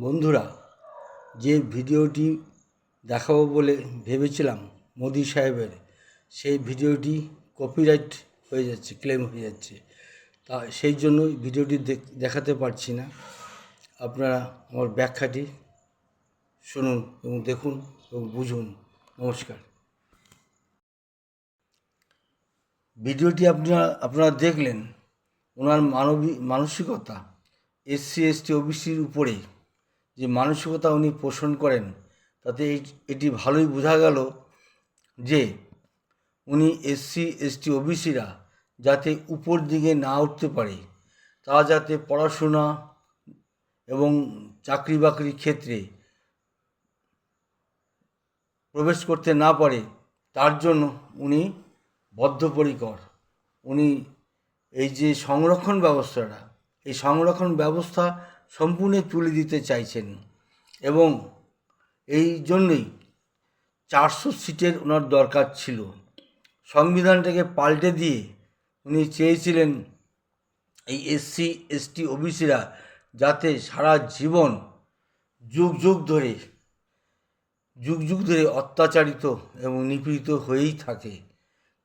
বন্ধুরা, যে ভিডিওটি দেখাবো বলে ভেবেছিলাম মোদি সাহেবের, সেই ভিডিওটি কপিরাইট হয়ে যাচ্ছে ক্লেম হয়ে যাচ্ছে। তা সেই জন্য ভিডিওটি দেখ- দেখাতে পারছি না। আপনারা আমার ব্যাখ্যাটি শুনুন এবং দেখুন এবং বুঝুন। নমস্কার। ভিডিওটি আপনারা আপনারা দেখলেন, ওনার মানবিক মানসিকতা, এসসি, এসটি, ওবিসির উপরে যে মানসিকতা উনি পোষণ করেন, তাতে এটি ভালোই বোঝা গেল যে উনি এসসি, এসটি, ওবিসিরা যাতে উপর দিকে না উঠতে পারে তারা যাতে পড়াশোনা এবং চাকরি বাকরির ক্ষেত্রে প্রবেশ করতে না পারে, তার জন্য উনি বদ্ধপরিকর। উনি এই যে সংরক্ষণ ব্যবস্থাটা, এই সংরক্ষণ ব্যবস্থা সম্পূর্ণ তুলে দিতে চাইছেন এবং এই জন্যই চারশো সিটের ওনার দরকার ছিল। সংবিধানটাকে পাল্টে দিয়ে উনি চেয়েছিলেন এই এসসি, এসটি ওবিসিরা যাতে সারা জীবন যুগ যুগ ধরে, যুগ যুগ ধরে অত্যাচারিত এবং নিপীড়িত হয়েই থাকে,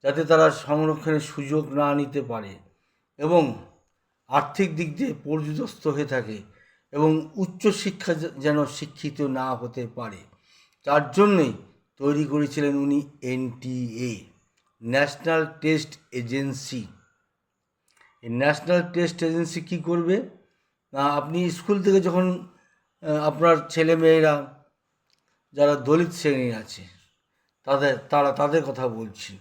যাতে তারা সংরক্ষণের সুযোগ না নিতে পারে এবং আর্থিক দিক দিয়ে পর্যদস্ত হয়ে থাকে। এবং উচ্চশিক্ষা যেন শিক্ষিত না হতে পারে। তার জন্যই তৈরি করেছিলেন উনি এনটিএ ন্যাশনাল টেস্ট এজেন্সি। এই ন্যাশনাল টেস্ট এজেন্সি কী করবে? না, আপনি স্কুল থেকে যখন আপনার ছেলে মেয়েরা যারা দলিত শ্রেণির আছে, তাদের, তারা তাদের কথা বলছি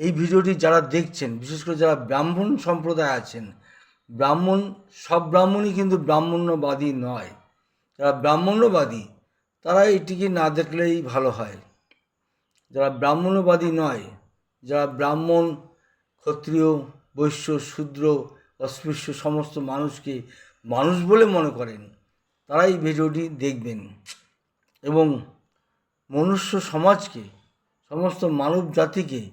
এই ভিডিওটি যারা দেখছেন, বিশেষ করে যারা ব্রাহ্মণ সম্প্রদায় আছেন ব্রাহ্মণ, সব ব্রাহ্মণই কিন্তু ব্রাহ্মণ্যবাদী নয়। যারা ব্রাহ্মণ্যবাদী, তারা এটিকে না দেখলেই ভালো হয়। যারা ব্রাহ্মণ্যবাদী নয়, যারা ব্রাহ্মণ, ক্ষত্রিয়, বৈশ্য, শূদ্র, অস্পৃশ্য সমস্ত মানুষকে মানুষ বলে মনে করেন তারা এই ভিডিওটি দেখবেন। এবং মনুষ্য সমাজকে, সমস্ত মানব জাতিকে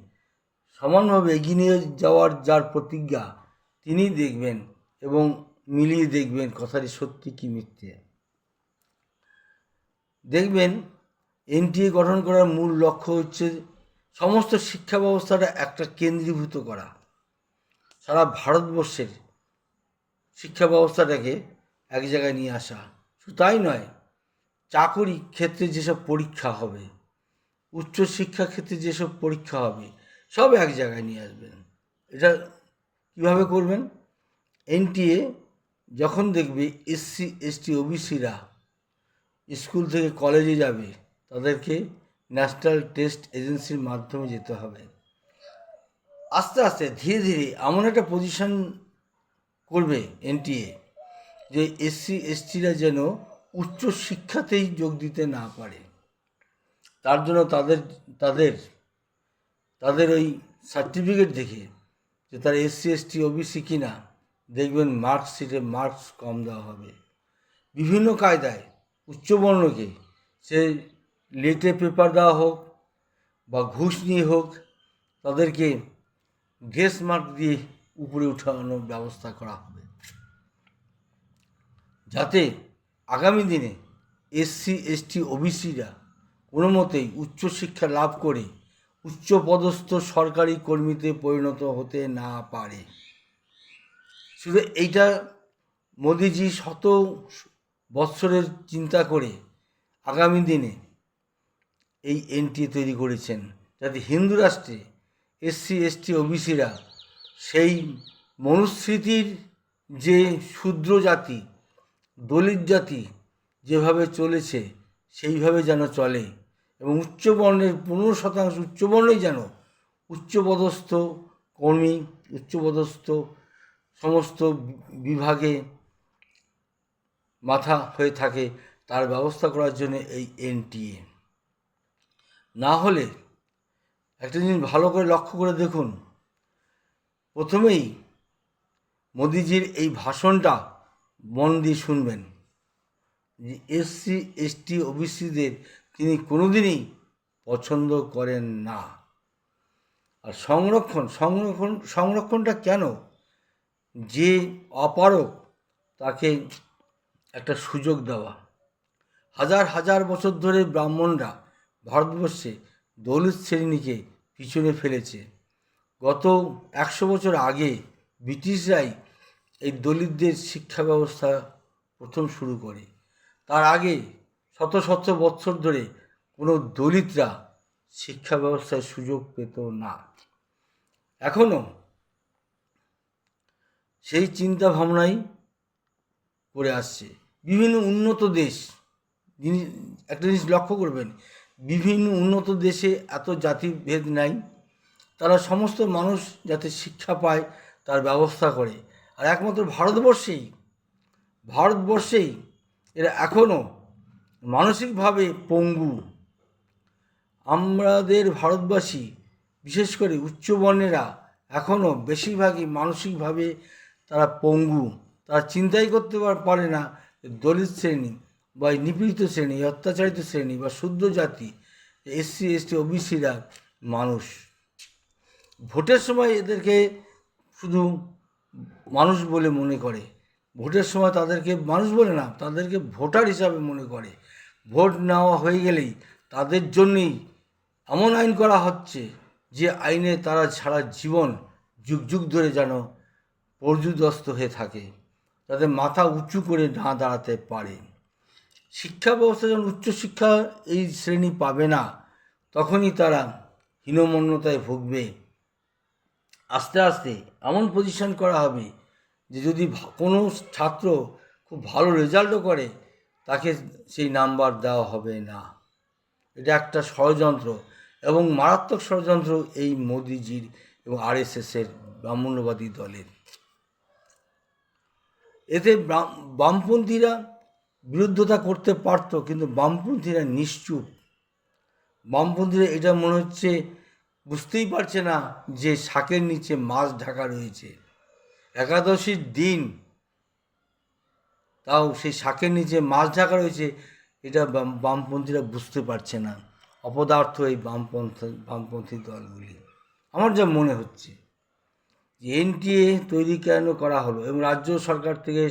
সমানভাবে এগিয়ে নিয়ে যাওয়ার যার প্রতিজ্ঞা তিনি দেখবেন এবং মিলিয়ে দেখবেন কথাটি সত্যি কি মিথ্যে। দেখবেন এনটিএ গঠন করার মূল লক্ষ্য হচ্ছে সমস্ত শিক্ষা ব্যবস্থাটা একটা কেন্দ্রীভূত করা। সারা ভারতবর্ষের শিক্ষা ব্যবস্থাটাকে এক জায়গায় নিয়ে আসা। শুধু তাই নয়, চাকরি ক্ষেত্রে যেসব পরীক্ষা হবে, উচ্চশিক্ষা ক্ষেত্রে যেসব পরীক্ষা হবে, সব এক জায়গায় নিয়ে আসবেন। এটা কীভাবে করবেন? এনটিএ যখন দেখবে এসসি এসটি ওবিসিরা স্কুল থেকে কলেজে যাবে, তাদেরকে ন্যাশনাল টেস্ট এজেন্সির মাধ্যমে যেতে হবে। আস্তে আস্তে, ধীরে ধীরে এমন একটা পজিশন করবে এনটিএ যে এসসি এসটিরা যেন উচ্চ শিক্ষাতেই যোগ দিতে না পারে। তার জন্য তাদের তাদের তাদের ওই সার্টিফিকেট দেখে যে তারা এসসি, এসটি, ওবিসি কিনা, দেখবেন মার্কশিটে মার্কস কম দেওয়া হবে। বিভিন্ন কায়দায় উচ্চবর্ণকে সে লেটে পেপার দেওয়া হোক বা ঘুষ নিয়ে হোক, তাদেরকে গ্রেস মার্ক দিয়ে উপরে উঠানোর ব্যবস্থা করা হবে। যাতে আগামী দিনে এসসি, এসটি, ওবিসিরা কোনো মতেই উচ্চশিক্ষা লাভ করে উচ্চপদস্থ সরকারি কর্মীতে পরিণত হতে না পারে। শুধু এইটা মোদিজি শত বৎসরের চিন্তা করে আগামী দিনে এই এনটি তৈরি করেছেন, যাতে হিন্দু রাষ্ট্রে এসসি, এসটি, ওবিসিরা সেই মনুস্মৃতির যে শূদ্র জাতি, দলিত জাতি যেভাবে চলেছে, সেইভাবে যেন চলে। এবং উচ্চবর্ণের পনেরো শতাংশ উচ্চবর্ণই যেন উচ্চপদস্থ কর্মী, উচ্চপদস্থ সমস্ত বিভাগে মাথা হয়ে থাকে তার ব্যবস্থা করার জন্য এই এনটিএ। না হলে একটা জিনিস ভালো করে লক্ষ্য করে দেখুন। প্রথমেই মোদিজির এই ভাষণটা মন দিয়ে শুনবেন। যে এসসি, এসটি, ওবিসিদের তিনি কোনোদিনই পছন্দ করেন না। আর সংরক্ষণ সংরক্ষণ, সংরক্ষণটা কেন? যে অপারক তাকে একটা সুযোগ দেওয়া। হাজার হাজার বছর ধরে ব্রাহ্মণরা ভারতবর্ষে দলিত শ্রেণীকে পিছনে ফেলেছে। গত একশো বছর আগে ব্রিটিশরাই এই দলিতদের শিক্ষা ব্যবস্থা প্রথম শুরু করে। তার আগে শত শত বছর ধরে কোনো দলিতরা শিক্ষা ব্যবস্থায় সুযোগ পেত না। এখনও সেই চিন্তা ভাবনাই করে আসছে। বিভিন্ন উন্নত দেশ জিনিস একটা জিনিস লক্ষ্য করবেন, বিভিন্ন উন্নত দেশে এত জাতিভেদ নাই। তারা সমস্ত মানুষ যাতে শিক্ষা পায়, তার ব্যবস্থা করে। আর একমাত্র ভারতবর্ষেই ভারতবর্ষেই এরা এখনও মানসিকভাবে পঙ্গু। আমাদের ভারতবাসী, বিশেষ করে উচ্চবর্ণেরা এখনও বেশিরভাগই মানসিকভাবে তারা পঙ্গু। তারা চিন্তাই করতে পারে না দলিত শ্রেণি বা নিপীড়িত শ্রেণি অত্যাচারিত শ্রেণি বা শুদ্ধ জাতি, এসসি, এসটি, ওবিসিরা মানুষ। ভোটের সময় এদেরকে শুধু মানুষ বলে মনে করে। ভোটের সময় তাদেরকে মানুষ বলে না, তাদেরকে ভোটার হিসাবে মনে করে। ভোট নেওয়া হয়ে গেলেই তাদের জন্যই এমন আইন করা হচ্ছে যে আইনে তারা সারা জীবন যুগ যুগ ধরে যেন পর্যুদস্ত হয়ে থাকে তাদের মাথা উঁচু করে না দাঁড়াতে পারে। শিক্ষা ব্যবস্থা যখন উচ্চশিক্ষা এই শ্রেণি পাবে না, তখনই তারা হীনমন্যতায় ভুগবে। আস্তে আস্তে এমন পজিশন করা হবে যে যদি কোনো ছাত্র খুব ভালো রেজাল্টও করে তাকে সেই নাম্বার দেওয়া হবে না। এটা একটা ষড়যন্ত্র এবং মারাত্মক ষড়যন্ত্র এই মোদিজির এবং আরএসএসের ব্রাহ্মণ্যবাদী দলের। এতে বামপন্থীরা বিরুদ্ধতা করতে পারতো কিন্তু বামপন্থীরা নিশ্চুপ। বামপন্থীরা এটা মনে হচ্ছে বুঝতেই পারছে না যে শাকের নিচে মাছ ঢাকা রয়েছে। একাদশীর দিন তাও সেই শাকের নিচে মাছ ঢাকা রয়েছে, এটা বাম- বামপন্থীরা বুঝতে পারছে না। অপদার্থ এই বামপন্থী বামপন্থী দলগুলি। আমার যা মনে হচ্ছে এনটিএ তৈরি কেন করা হলো এবং রাজ্য সরকার থেকে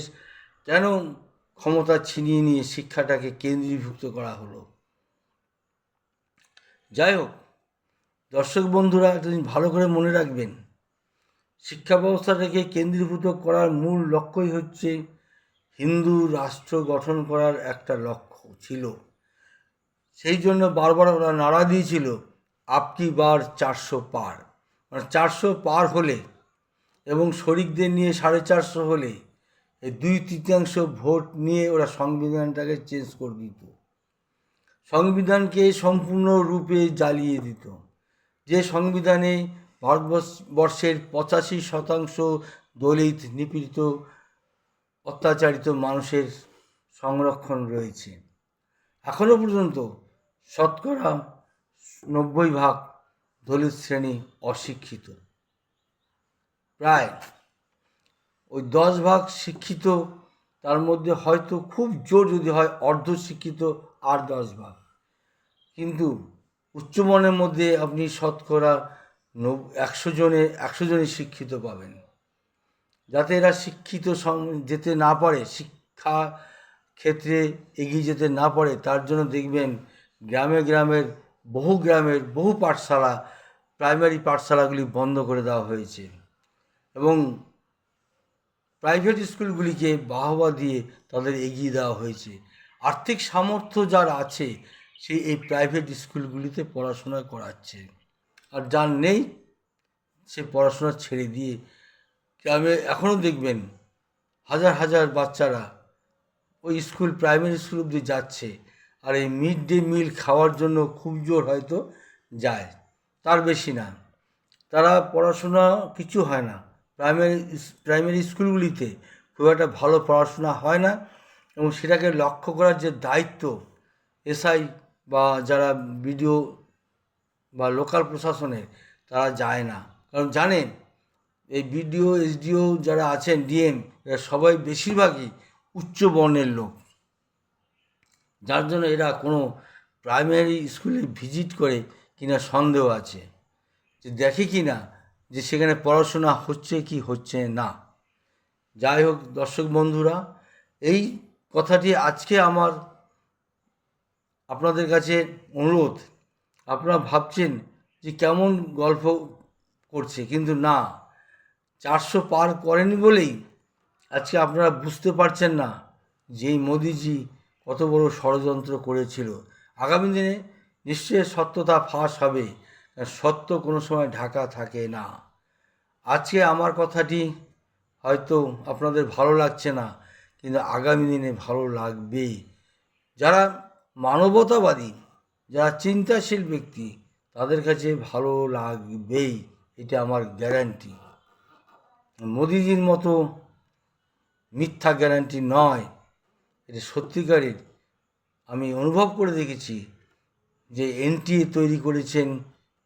কেন ক্ষমতা ছিনিয়ে নিয়ে শিক্ষাটাকে কেন্দ্রীভুক্ত করা হলো? যাই হোক, দর্শক বন্ধুরা, একটা ভালো করে মনে রাখবেন। শিক্ষা ব্যবস্থাটাকে কেন্দ্রীভূত করার মূল লক্ষ্যই হচ্ছে হিন্দু রাষ্ট্র গঠন করার একটা লক্ষ্য ছিল। সেই জন্য বারবার ওরা নাড়া দিয়েছিল আপকি বার চারশো পার? মানে চারশো পার হলে এবং শরিকদের নিয়ে সাড়ে চারশো হলে এই দুই তৃতীয়াংশ ভোট নিয়ে ওরা সংবিধানটাকে চেঞ্জ করে দিত। সংবিধানকে সম্পূর্ণরূপে জ্বালিয়ে দিত। যে সংবিধানে ভারতবর্ষ, বর্ষের পঁচাশি শতাংশ দলিত নিপীড়িত অত্যাচারিত মানুষের সংরক্ষণ রয়েছে। এখনও পর্যন্ত শতকরা নব্বই ভাগ দলিত শ্রেণি অশিক্ষিত। প্রায় ওই দশ ভাগ শিক্ষিত, তার মধ্যে হয়তো খুব জোর যদি হয় অর্ধশিক্ষিত আর দশ ভাগ। কিন্তু উচ্চমনের মধ্যে আপনি শতকরা নব, একশো জনে, একশো জনই শিক্ষিত পাবেন। যাতে এরা শিক্ষিত যেতে না পারে, শিক্ষা ক্ষেত্রে এগিয়ে যেতে না পারে, তার জন্য দেখবেন গ্রামে গ্রামের বহু গ্রামের বহু পাঠশালা প্রাইমারি পাঠশালাগুলি বন্ধ করে দেওয়া হয়েছে। এবং প্রাইভেট স্কুলগুলিকে বাহবা দিয়ে তাদের এগিয়ে দেওয়া হয়েছে। আর্থিক সামর্থ্য যার আছে, সে এই প্রাইভেট স্কুলগুলিতে পড়াশোনা করাচ্ছে। আর যার নেই, সে পড়াশোনা ছেড়ে দিয়ে গ্রামে এখনও দেখবেন হাজার হাজার বাচ্চারা ওই স্কুল, প্রাইমারি স্কুল অবধি যাচ্ছে। আর এই মিড ডে মিল খাওয়ার জন্য খুব জোর হয়তো যায়। তার বেশি না। তারা পড়াশোনা কিছু হয় না। প্রাইমারি প্রাইমারি স্কুলগুলিতে খুব একটা ভালো পড়াশোনা হয় না এবং সেটাকে লক্ষ্য করার যে দায়িত্ব এসআই বা যারা বিডিও বা লোকাল প্রশাসনের, তারা যায় না। কারণ জানেন এই বিডিও, এসডিও যারা আছেন, ডিএম, এরা সবাই বেশিরভাগই উচ্চ বর্ণের লোক। যার জন্য এরা কোনো প্রাইমারি স্কুলে ভিজিট করে কিনা সন্দেহ আছে। যে দেখে কি না যে সেখানে পড়াশোনা হচ্ছে কি হচ্ছে না। যাই হোক, দর্শক বন্ধুরা, এই কথাটি আজকে আমার আপনাদের কাছে অনুরোধ। আপনারা ভাবছেন যে কেমন গল্প করছে, কিন্তু না। চারশো পার করেনি বলেই আজকে আপনারা বুঝতে পারছেন না যে এই মোদিজি কত বড় ষড়যন্ত্র করেছিল। আগামী দিনে নিশ্চয়ই সত্যতা ফাঁস হবে সত্য কোনো সময় ঢাকা থাকে না। আজকে আমার কথাটি হয়তো আপনাদের ভালো লাগছে না, কিন্তু আগামী দিনে ভালো লাগবেই যারা মানবতাবাদী, যারা চিন্তাশীল ব্যক্তি, তাদের কাছে ভালো লাগবেই, এটা আমার গ্যারান্টি। মোদিজির মতো মিথ্যা গ্যারান্টি নয়, এটা সত্যিকারের। আমি অনুভব করে দেখেছি যে এনটিএ তৈরি করেছেন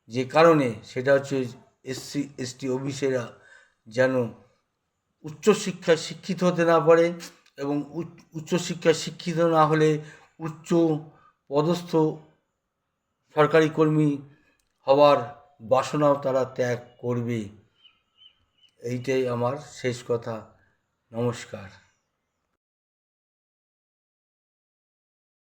যে কারণে সেটা হচ্ছে এসসি, এসটি অফিসেরা যেন উচ্চশিক্ষায় শিক্ষিত হতে না পারে এবং উচ্চ- উচ্চশিক্ষায় শিক্ষিত না হলে উচ্চ পদস্থ সরকারি কর্মী হওয়ার বাসনাও তারা ত্যাগ করবে। এইটাই আমার শেষ কথা। নমস্কার।